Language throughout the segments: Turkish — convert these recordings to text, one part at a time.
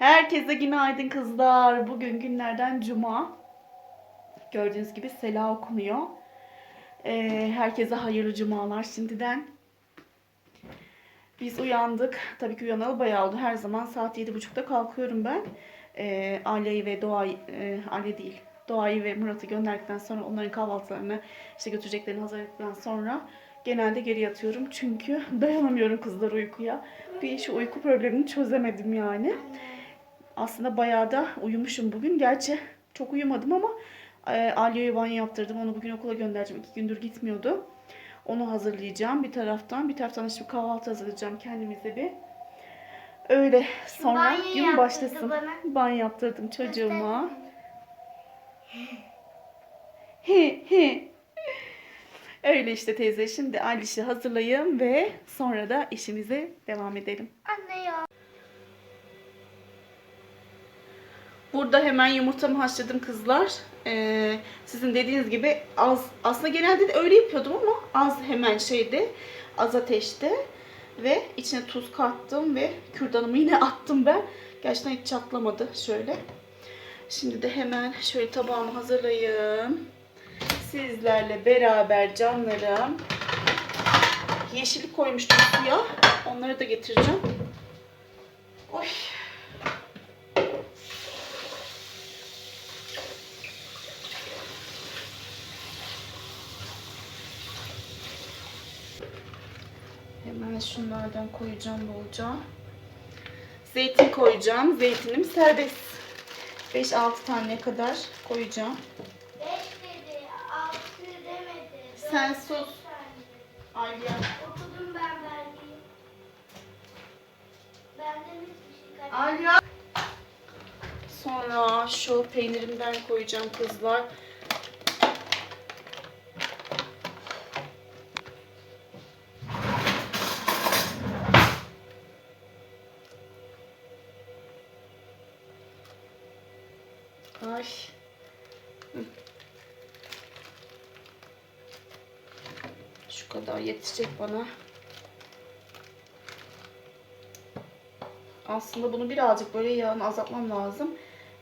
Herkese günaydın kızlar. Bugün günlerden cuma. Gördüğünüz gibi sela okunuyor. Ee, herkese hayırlı cumalar şimdiden. Biz uyandık. Tabii ki uyanalı bayağı oldu. Her zaman saat 7.30'da kalkıyorum ben. Ee, ve Doğa'yı, e, değil, Doğa'yı ve Murat'ı gönderdikten sonra onların kahvaltılarını işte götüreceklerini hazırladıktan sonra genelde geri yatıyorum. Çünkü dayanamıyorum kızlar uykuya. Bir şu uyku problemini çözemedim yani. Aslında bayağı da uyumuşum bugün. Gerçi çok uyumadım ama e, Aliye'ye banyo yaptırdım. Onu bugün okula göndereceğim. İki gündür gitmiyordu. Onu hazırlayacağım bir taraftan. Bir taraftan işte kahvaltı hazırlayacağım kendimize bir. Öyle sonra banyo gün yaptırdı başlasın. bana. Banyo yaptırdım çocuğuma. He he. Öyle işte teyze. Şimdi Aliş'i hazırlayayım ve sonra da işimize devam edelim. Anne ya. Burada hemen yumurtamı haşladım kızlar. Ee, sizin dediğiniz gibi az aslında genelde de öyle yapıyordum ama az hemen şeyde az ateşte ve içine tuz kattım ve kürdanımı yine attım ben. Gerçekten hiç çatlamadı şöyle. Şimdi de hemen şöyle tabağımı hazırlayayım. Sizlerle beraber canlarım. Yeşillik koymuştum suya. Onları da getireceğim. Oy. Şunlardan koyacağım bolca. Zeytin koyacağım. Zeytinim serbest. 5-6 tane kadar koyacağım. Beş dedi, altı demedi. Dört, Sen sus. Aliye. Okudum ben belgeyi. Benden hiçbir şey kaçmadı. Aliye. Sonra şu peynirimden koyacağım kızlar. Şu kadar yetecek bana. Aslında bunu birazcık böyle yağını azaltmam lazım.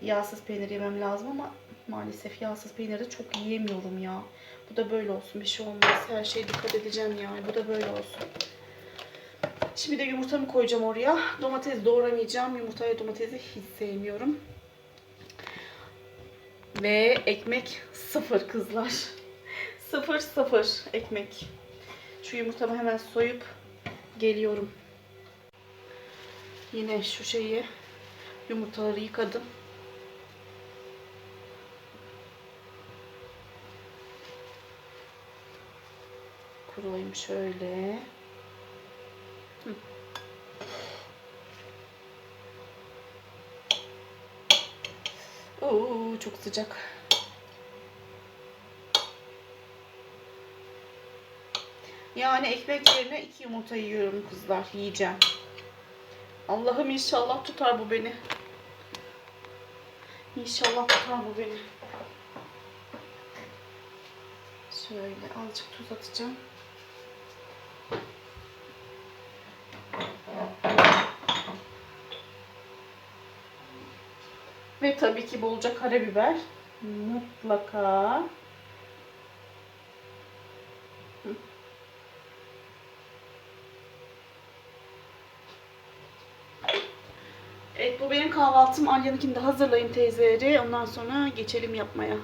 Yağsız peynir yemem lazım ama maalesef yağsız peyniri çok yiyemiyorum ya. Bu da böyle olsun. Bir şey olmaz. Her şeye dikkat edeceğim yani. Bu da böyle olsun. Şimdi de yumurtamı koyacağım oraya. Domates doğramayacağım. Yumurtayla domatesi hiç sevmiyorum. Ve ekmek sıfır kızlar. sıfır sıfır ekmek. Şu yumurtamı hemen soyup geliyorum. Yine şu şeyi yumurtaları yıkadım. Kurulayım şöyle. Hı. Oo, çok sıcak. Yani ekmek yerine iki yumurta yiyorum kızlar. Yiyeceğim. Allah'ım inşallah tutar bu beni. İnşallah tutar bu beni. Şöyle azıcık tuz atacağım. Tabii ki bolca karabiber. Mutlaka. Evet bu benim kahvaltım. Alya'nınkini de hazırlayayım teyzeleri. Ondan sonra geçelim yapmaya.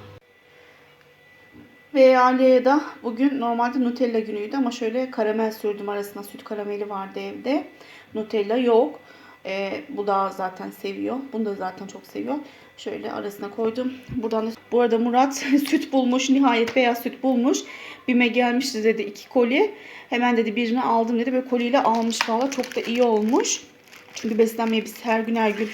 Ve Alya'ya da bugün normalde Nutella günüydü ama şöyle karamel sürdüm arasına. Süt karameli vardı evde. Nutella yok. Ee, bu da zaten seviyor. Bunu da zaten çok seviyor. Şöyle arasına koydum. Buradan da, bu arada Murat süt bulmuş. Nihayet beyaz süt bulmuş. Bime gelmişti dedi iki koli. Hemen dedi birini aldım dedi. Böyle koliyle almış valla. Çok da iyi olmuş. Çünkü beslenmeye biz her gün her gün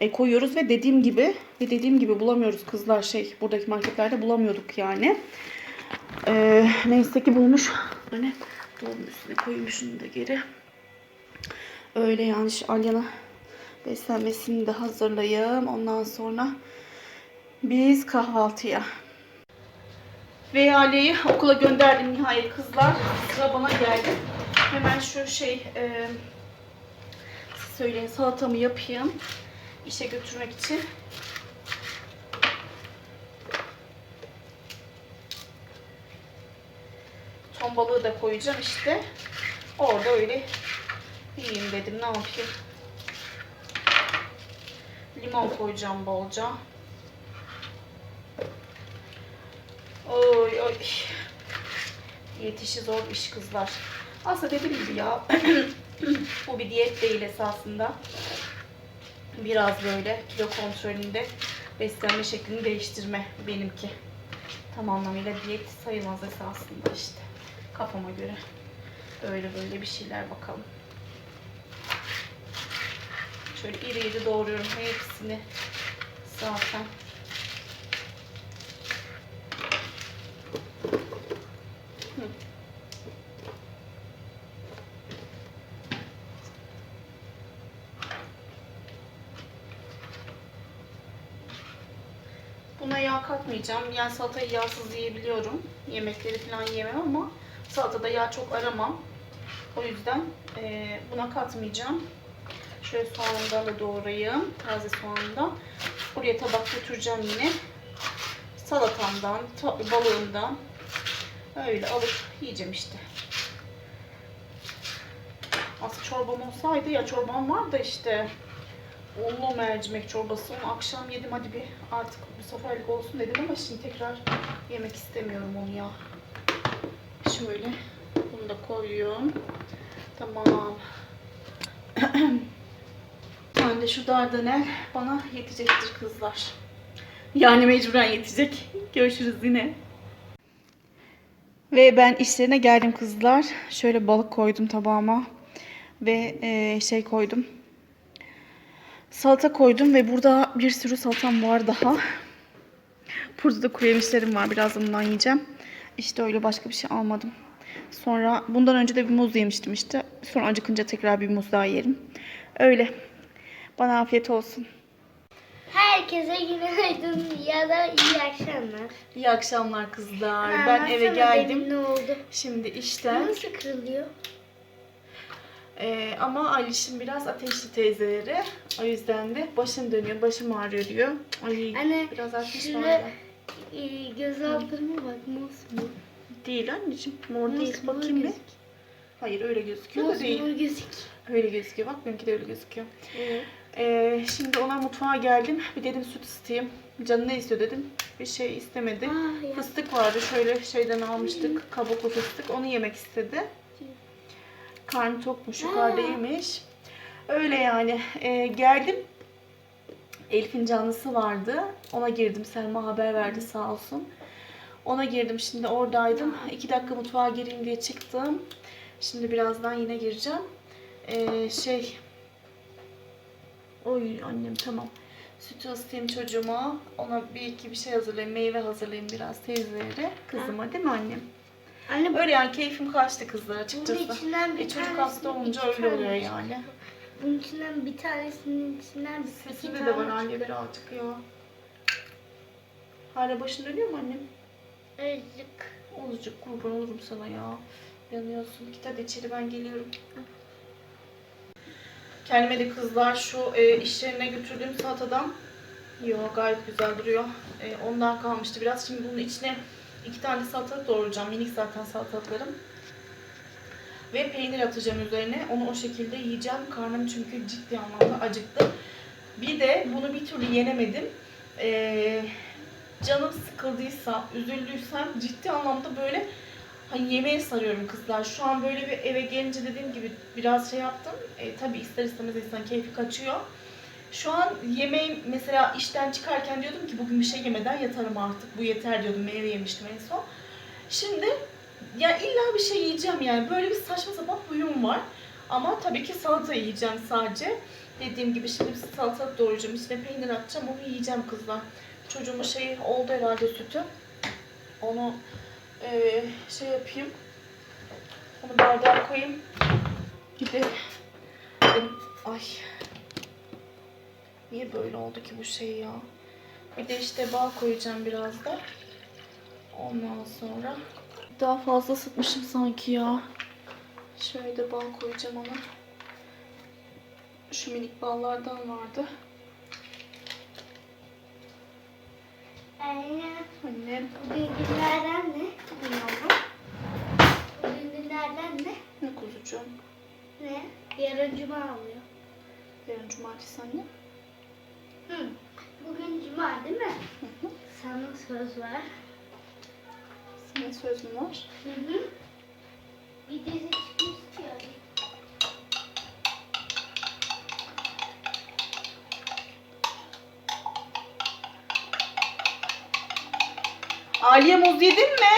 e, koyuyoruz ve dediğim gibi ve dediğim gibi bulamıyoruz kızlar şey buradaki marketlerde bulamıyorduk yani. Ee, neyse ki bulmuş. Hani dolabın üstüne koyayım şunu da geri. Öyle yani şu Alya'na beslenmesini de hazırlayayım. Ondan sonra biz kahvaltıya. Ve Aliye'yi okula gönderdim nihayet kızlar. Sıra bana geldi. Hemen şu şey e, söyleyin salatamı yapayım. işe götürmek için. Ton balığı da koyacağım işte. Orada öyle yiyeyim dedim. Ne yapayım? Limon koyacağım bolca. Oy oy. Yetişi zor iş kızlar. Aslında dediğim gibi ya. bu bir diyet değil esasında. Biraz böyle kilo kontrolünde beslenme şeklini değiştirme benimki. Tam anlamıyla diyet sayılmaz esasında işte. Kafama göre. Böyle böyle bir şeyler bakalım. Şöyle iri iri doğruyorum hepsini zaten. Buna yağ katmayacağım. Yani salatayı yağsız yiyebiliyorum. Yemekleri falan yemem ama salatada yağ çok aramam. O yüzden buna katmayacağım. Şöyle soğanından da doğrayayım. Taze soğandan. Buraya tabak götüreceğim yine. Salatamdan, ta- balığımdan. Öyle alıp yiyeceğim işte. Aslında çorbam olsaydı ya çorbam var da işte unlu mercimek çorbası. Onu akşam yedim hadi bir artık bu seferlik olsun dedim ama şimdi tekrar yemek istemiyorum onu ya. Şöyle bunu da koyuyorum. Tamam. Ben de şu dardanel bana yetecektir kızlar. Yani mecburen yetecek. Görüşürüz yine. Ve ben işlerine geldim kızlar. Şöyle balık koydum tabağıma. Ve e, şey koydum. Salata koydum ve burada bir sürü salatam var daha. Burada da kuru yemişlerim var. Biraz bundan yiyeceğim. İşte öyle başka bir şey almadım. Sonra bundan önce de bir muz yemiştim işte. Sonra acıkınca tekrar bir muz daha yerim. Öyle. Bana afiyet olsun. Herkese günaydın ya da iyi akşamlar. İyi akşamlar kızlar. Ha, ben eve geldim. Ne oldu? Şimdi işten. Nasıl kırılıyor? Ee, ama Aliş'in biraz ateşli teyzeleri. O yüzden de başım dönüyor, başım ağrıyor diyor. Ay, Anne, biraz ateş var. Ee, göz altlarıma bak mosmor. Değil anneciğim. Mor değil. Mosmor Bakayım bir. Hayır öyle gözüküyor da değil. Mosmor gözük. Öyle gözüküyor. Bak benimki de öyle gözüküyor. Evet. Ee, şimdi ona mutfağa geldim. Bir dedim süt ısıtayım. Canı ne istiyor dedim. Bir şey istemedi. Ah, ya. Fıstık vardı. Şöyle şeyden almıştık. Kabuklu fıstık. Onu yemek istedi. Karnı tokmuş. Yukarıdaymış. Öyle yani. Ee, geldim. Elif'in canlısı vardı. Ona girdim. Selma haber verdi sağ olsun. Ona girdim. Şimdi oradaydım. İki dakika mutfağa gireyim diye çıktım. Şimdi birazdan yine gireceğim. Ee, şey... Oy annem tamam. Sütü ısıtayım çocuğuma. Ona bir iki bir şey hazırlayayım. Meyve hazırlayayım biraz teyzelere. Kızıma değil mi annem? Anne Öyle yani keyfim kaçtı kızlar bunun açıkçası. içinden bir E, çocuk hasta olunca öyle oluyor yani. Bunun içinden bir tanesinin içinden bir Sesinde tane de var anne birazcık ya. Hala başın dönüyor mu annem? Azıcık. Olacak kurban olurum sana ya. Yanıyorsun. Git hadi içeri ben geliyorum. Kendime de kızlar şu e, iş yerine götürdüğüm salatadan Yo gayet güzel duruyor. E, ondan kalmıştı biraz. Şimdi bunun içine iki tane salatalık doğrayacağım. Minik zaten salatalıklarım. Ve peynir atacağım üzerine. Onu o şekilde yiyeceğim. Karnım çünkü ciddi anlamda acıktı. Bir de bunu bir türlü yenemedim. E, canım sıkıldıysa, üzüldüysem ciddi anlamda böyle hani yemeğe sarıyorum kızlar. Şu an böyle bir eve gelince dediğim gibi biraz şey yaptım. E, tabii ister istemez insan keyfi kaçıyor. Şu an yemeğim mesela işten çıkarken diyordum ki bugün bir şey yemeden yatarım artık. Bu yeter diyordum. Meyve yemiştim en son. Şimdi ya illa bir şey yiyeceğim yani. Böyle bir saçma sapan huyum var. Ama tabii ki salata yiyeceğim sadece. Dediğim gibi şimdi bir salatalık doğrayacağım. İçine peynir atacağım. Onu yiyeceğim kızlar. Çocuğumun şeyi oldu herhalde sütü. Onu eee, şey yapayım. Onu bardağa koyayım. Bir de benim... Ay Niye böyle oldu ki bu şey ya? Bir de işte bal koyacağım biraz da. Ondan sonra daha fazla ısıtmışım sanki ya. Şöyle de bal koyacağım ona. Şu minik ballardan vardı. Annem. bugün günlerden ne? Bilmiyorum. Bugün günlerden ne? Ne kuzucuğum? Ne? Yarın cuma oluyor. Yarın cumartesi anne. Hı. Bugün cuma değil mi? Hı hı. Sana söz var. Senin sözün var. Hı hı. Bir dizi çıkmış Aliye muz yedin mi?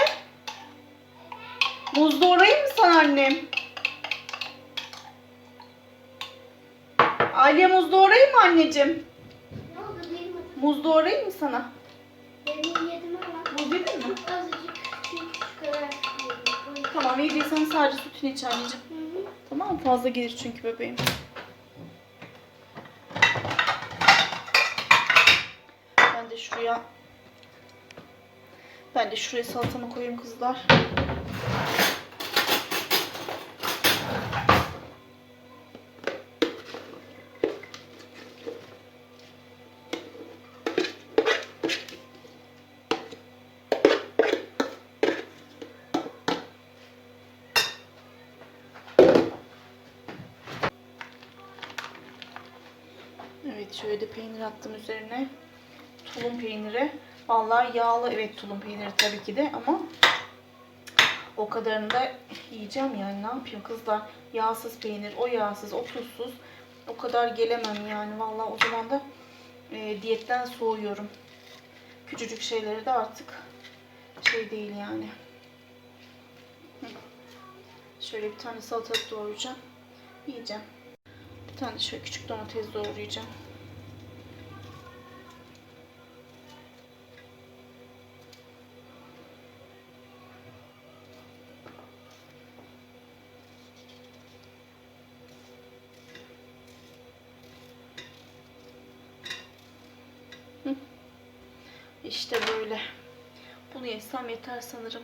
Muz doğrayayım mı sana annem? Aliye muz doğrayayım mı anneciğim? Ne oldu mi? Muz doğrayayım mı sana? Benim yedim ama Muz yedin mi? azıcık şu kadar yedim. Tamam yediysen sadece sütünü iç anneciğim. Hı hı. Tamam? Fazla gelir çünkü bebeğim. Ben de şuraya ben de şuraya salatamı koyayım kızlar. Evet şöyle de peynir attım üzerine. Tulum peyniri. Vallahi yağlı evet tulum peyniri tabii ki de ama o kadarını da yiyeceğim yani ne yapayım kızlar. Yağsız peynir, o yağsız, o tuzsuz. O kadar gelemem yani vallahi o zaman da e, diyetten soğuyorum. Küçücük şeyleri de artık şey değil yani. Şöyle bir tane salatalık doğrayacağım. Yiyeceğim. Bir tane şöyle küçük domates doğrayacağım. İşte böyle. Bunu yesem yeter sanırım.